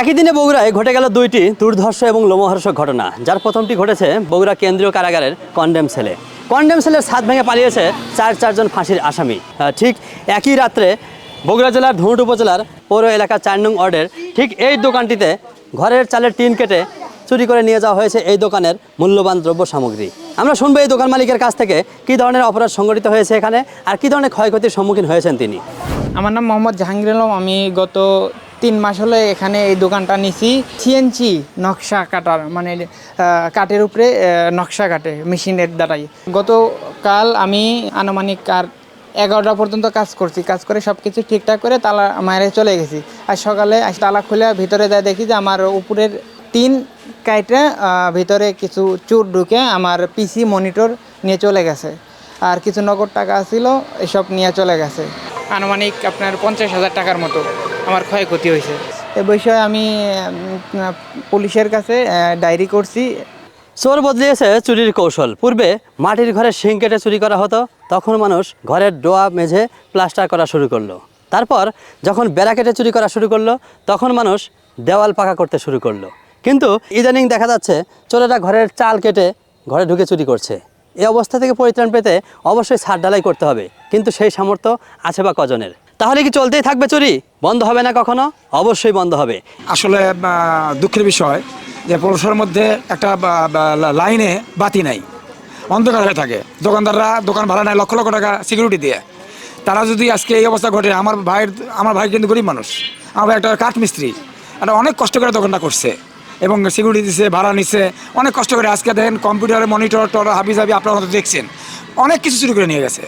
একই দিনে বগুড়ায় ঘটে গেল দুইটি দুর্ধর্ষ এবং লোমহর্ষক ঘটনা, যার প্রথমটি ঘটেছে বগুড়া কেন্দ্রীয় কারাগারের কন্ডেম সেলে। কন্ডেম সেলের ছাদ ভেঙে পালিয়েছে চার চারজন ফাঁসির আসামি। ঠিক একই রাত্রে বগুড়া জেলার ধুনুট উপজেলার পৌর এলাকা চার নং ওয়ার্ডের ঠিক এই দোকানটিতে ঘরের চালের টিন কেটে চুরি করে নিয়ে যাওয়া হয়েছে এই দোকানের মূল্যবান দ্রব্য সামগ্রী আমরা শুনব এই দোকান মালিকের কাছ থেকে কী ধরনের অপরাধ সংঘটিত হয়েছে এখানে আর কী ধরনের ক্ষয়ক্ষতির সম্মুখীন হয়েছেন তিনি? আমার নাম মোহাম্মদ জাহাঙ্গীর আলম। আমি গত তিন মাস হলে এখানে এই দোকানটা নিছি। সিএনসি নকশা কাটার মানে কাঠের উপরে নকশা কাটে, মেশিনের দ্বারাই। গতকাল আমি আনুমানিক আর এগারোটা পর্যন্ত কাজ করছি। কাজ করে সব কিছু ঠিকঠাক করে তালা মায়ের চলে গেছি। আর সকালে তালা খুলে ভিতরে যা দেখি যে আমার উপরের তিন কাইটে ভিতরে কিছু চুর ঢুকে আমার পিসি মনিটর নিয়ে চলে গেছে। আর কিছু নগদ টাকা ছিল, এসব নিয়ে চলে গেছে। আনুমানিক আপনার পঞ্চাশ হাজার টাকার মতো। আমার ক্ষয়ক্ষতি হয়েছে। এ বিষয়ে আমি পুলিশের কাছে ডায়েরি করছি। চোর বদলিয়েছে চুরির কৌশল। পূর্বে মাটির ঘরে শিং কেটে চুরি করা হতো তখন মানুষ ঘরের ডোয়া মেঝে প্লাস্টার করা শুরু করল। তারপর যখন বেড়া কেটে চুরি করা শুরু করল তখন মানুষ দেওয়াল পাকা করতে শুরু করল। কিন্তু ইদানিং দেখা যাচ্ছে চোরেরা ঘরের চাল কেটে ঘরে ঢুকে চুরি করছে। এই অবস্থা থেকে পরিত্রাণ পেতে অবশ্যই ছাদ ঢালাই করতে হবে। কিন্তু সেই সামর্থ্য আছে বা কজনের? তাহলে কি চলতেই থাকবে চুরি? বন্ধ হবে না কখনো? অবশ্যই বন্ধ হবে। আসলে দুঃখের বিষয় যে পৌরসভার মধ্যে একটা লাইনে বাতি নাই, অন্ধকার হয়ে থাকে। দোকানদাররা দোকান ভাড়া নেয় লক্ষ লক্ষ টাকা সিকিউরিটি দিয়ে। তারা যদি আজকে এই অবস্থা ঘটে, আমার ভাইয়ের, আমার ভাই কিন্তু গরিব মানুষ। আমার ভাই একটা কাঠ মিস্ত্রি। একটা অনেক কষ্ট করে দোকানটা করছে এবং সিকিউরিটি দিছে, ভাড়া নিচ্ছে অনেক কষ্ট করে আজকে দেখেন কম্পিউটারে মনিটর টর হাবি জাবি আপনারা হয়তো দেখছেন। অনেক কিছু চুরি করে নিয়ে গেছে।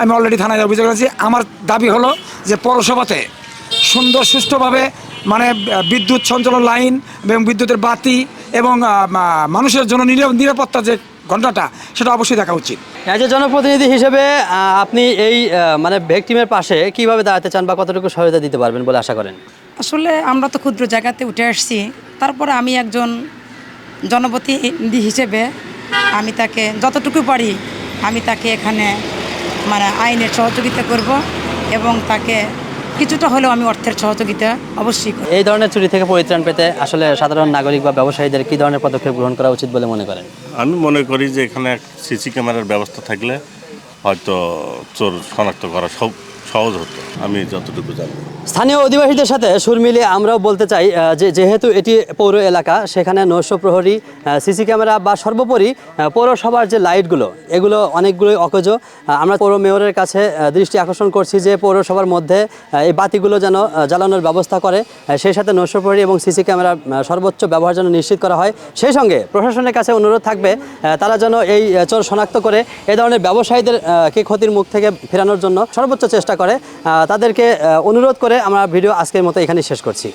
আমি অলরেডি থানায় অভিযোগ করেছি আমার দাবি হলো যে পৌরসভাতে সুন্দর সুষ্ঠুভাবে মানে বিদ্যুৎ সঞ্চালন লাইন এবং বিদ্যুতের বাতি এবং মানুষের জন্য নিরা- নিরাপত্তা যে ঘন্টাটা সেটা অবশ্যই দেখা উচিত। অ্যাজ এ জনপ্রতিনিধি হিসেবে আপনি এই মানে ভেকটিমের পাশে কীভাবে দাঁড়াতে চান বা কতটুকু সহায়তা দিতে পারবেন বলে আশা করেন? আসলে আমরা তো ক্ষুদ্র জায়গাতে উঠে আসছি। তারপরে আমি একজন জনপ্রতিনিধি হিসেবে আমি তাকে যতটুকু পারি আমি তাকে এখানে মানে আইনের সহযোগিতা করব এবং তাকে কিছুটা হলেও আমি অর্থের সহযোগিতা অবশ্যই করব। এই ধরনের চুরি থেকে পরিত্রাণ পেতে আসলে সাধারণ নাগরিক বা ব্যবসায়ীদের কী ধরনের পদক্ষেপ গ্রহণ করা উচিত বলে মনে করেন? আমি মনে করি যে এখানে সিসি ক্যামেরার ব্যবস্থা থাকলে হয়তো চোর শনাক্ত করা সব সহজ হতো আমি যতটুকু জানি। স্থানীয় অধিবাসীদের সাথে সুর মিলিয়ে আমরাও বলতে চাই যে যেহেতু এটি পৌর এলাকা সেখানে নৈশ প্রহরী সিসি ক্যামেরা বা সর্বোপরি পৌরসভার যে লাইটগুলো এগুলো অনেকগুলোই অকেজ। আমরা পৌর মেয়রের কাছে দৃষ্টি আকর্ষণ করছি যে পৌরসভার মধ্যে এই বাতিগুলো যেন জ্বালানোর ব্যবস্থা করে সেই সাথে নৈশ প্রহরী এবং সিসি ক্যামেরার সর্বোচ্চ ব্যবহার যেন নিশ্চিত করা হয়। সেই সঙ্গে প্রশাসনের কাছে অনুরোধ থাকবে তারা যেন এই চোর শনাক্ত করে এ ধরনের ব্যবসায়ীদের আহ, কে ক্ষতির মুখ থেকে ফেরানোর জন্য সর্বোচ্চ চেষ্টা করে তাদেরকে অনুরোধ করে আমরা ভিডিও আজকের মতো এখানে শেষ করছি।